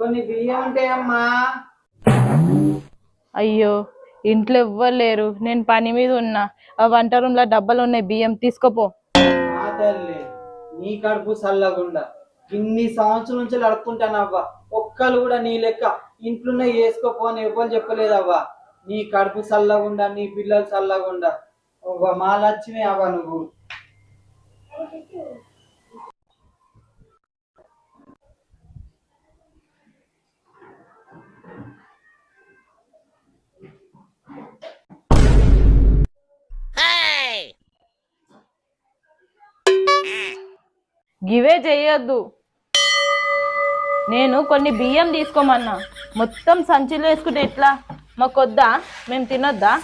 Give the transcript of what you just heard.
కొన్ని బియ్యం ఉంటాయమ్మా అయ్యో ఇంట్లో ఎవ్వరు లేరు. నేను పని మీద ఉన్నా. ఆ వంట రూమ్లో డబ్బాలు ఉన్నాయి. బియ్యం తీసుకోపో. తల్లి నీ కడుపు చల్లగుండా. ఇన్ని సంవత్సరం నుంచి నడుపుకుంటానవ్వా. ఒక్కరు కూడా నీ లెక్క ఇంట్లోనే వేసుకోపో అని ఎవ్వరు చెప్పలేదవ్వా. నీ కడుపు చల్లగుండా నీ పిల్లలు చల్లగుండా. అవ్వ, మా లక్ష్మి అవ్వ నువ్వు. గివే చెయ్యొద్దు నేను కొన్ని బియ్యం తీసుకోమన్నా. మొత్తం సంచిలో వేసుకుంటే ఎట్లా? మాకొద్దా? మేము తినొద్దా?